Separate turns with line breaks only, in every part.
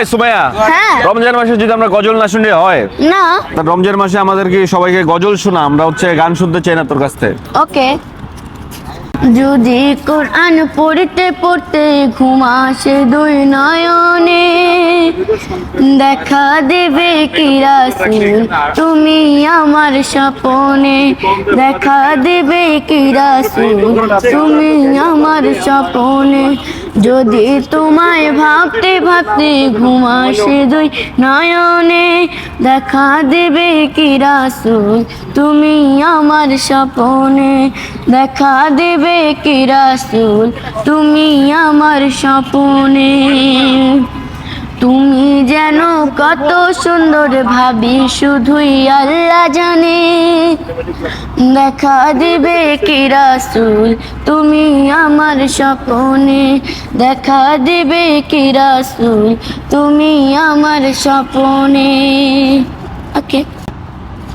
এই সুমাইয়া।
হ্যাঁ।
রমজান মাসে যদি আমরা গজল না শুনলে হয়?
না।
তা রমজান মাসে আমাদেরকে সবাইকে গজল শোনা আমরা হচ্ছে গান শুনতে চাই না তোর কাছ থেকে।
ওকে। যদি কোরআন পড়তে পড়তে ঘুম আসে দুই নয়নে দেখা দেবে কি রাসূল? তুমি আমার স্বপনে দেখা দেবে কি রাসূল? তুমি আমার স্বপনে যদি তোমায় ভাবতে ভাবতে ঘুম আসে দুই নয়নে, দেখা দেবে কি রাসূল তুমি আমার স্বপনে। দেখা দেবে কি রাসূল তুমি আমার স্বপনে। তুমি যেন কত সুন্দর ভাবি, শুধুই আল্লাহ জানে। দেখা দিবে কি রাসূল? তুমি আমার স্বপনে। দেখা দিবে কি রাসূল? তুমি আমার স্বপনে। ওকে।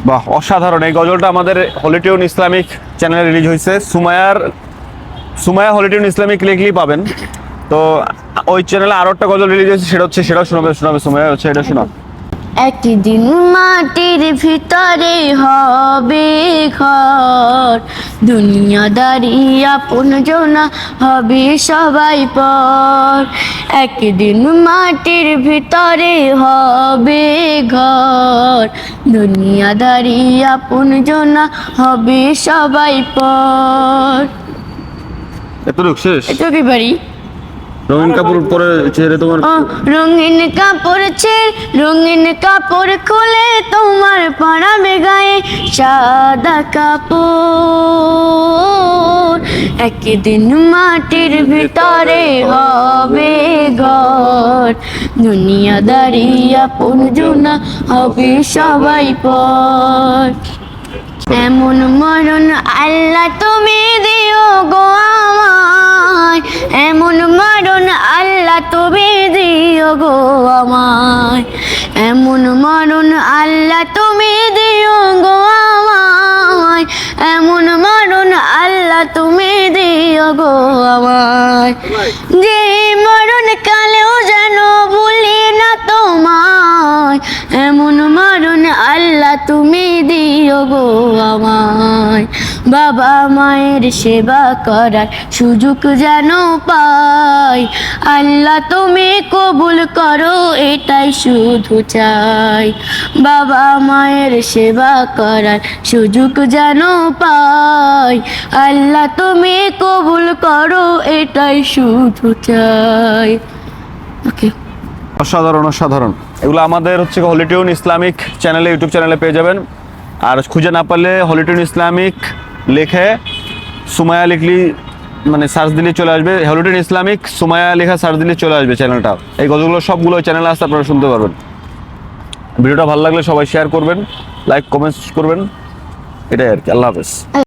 বাহ, অসাধারণ। এই গজলটা আমাদের হলিটিউন ইসলামিক চ্যানেলে রিলিজ হয়েছে। সুমায়ার, সুমায়া হলিটিউন ইসলামিক লিখলেই পাবেন। তো ওই চ্যানেলে আরও একটা গজল রিলিজ হয়েছে, সেটা হচ্ছে, সেটাও শোনাবে শোনাবে সুমায়া, হচ্ছে, এটা শোনা
একদিন মাটির ভিতরে হবে ঘর। দুনিয়াদারি আপন জনা হবে সবাই পর। একদিন মাটির ভিতরে হবে ঘর। দুনিয়াদারি আপন জনা হবে সবাই পর।
এতটুকু শেষ?
এটা কি বাড়ি।
রঙিন কাপড় পরে চেহারে তোমার
ও রঙিন কাপড় ছেড় রঙিন কাপড় খুলে তোমার পরাবে গায়ে সাদা কাপড় একদিন মাটির ভিতরে হবে ঘর। দুনিয়াদারি আপন জোনা হবে সবাই পর। এমন মরণ আল্লাহ তুমি দিও গো আমায়। এমন মরণ তুমি দিও গো আমায়। এমন মরণ আল্লাহ তুমি দিও গো আমায়। এমন মরণ আল্লাহ তুমি দিও গো আমায়। যে মরণ কালেও যেন ভুলি না তোমায়। এমন মরণ আল্লাহ তুমি দিও গো আমায়। বাবা মায়ের সেবা করার সুযোগ যেন পাই। আল্লাহ তুমি কবুল করো, এটাই শুধু চাই। বাবা মায়ের সেবা করার সুযোগ যেন পাই। আল্লাহ তুমি কবুল করো, এটাই শুধু চাই। ওকে
অসাধারণ অসাধারণ। এগুলো আমাদের হচ্ছে হলিটিউন ইসলামিক চ্যানেলে ইউটিউব চ্যানেলে পেয়ে যাবেন। আর খুঁজে না পারলে হলিটিউন ইসলামিক লিখে সুমায়া লিখলি মানে সার্চ দিলে চলে আসবে। হলিউডেন ইসলামিক, সুমায়া লেখা সার্চ দিলে চলে আসবে চ্যানেলটা এই গজলগুলো সবগুলো চ্যানেল আসতে আপনারা শুনতে পারবেন। ভিডিওটা ভালো লাগলে সবাই শেয়ার করবেন লাইক কমেন্টস করবেন। এটাই আর কি, আল্লাহ হাফেজ।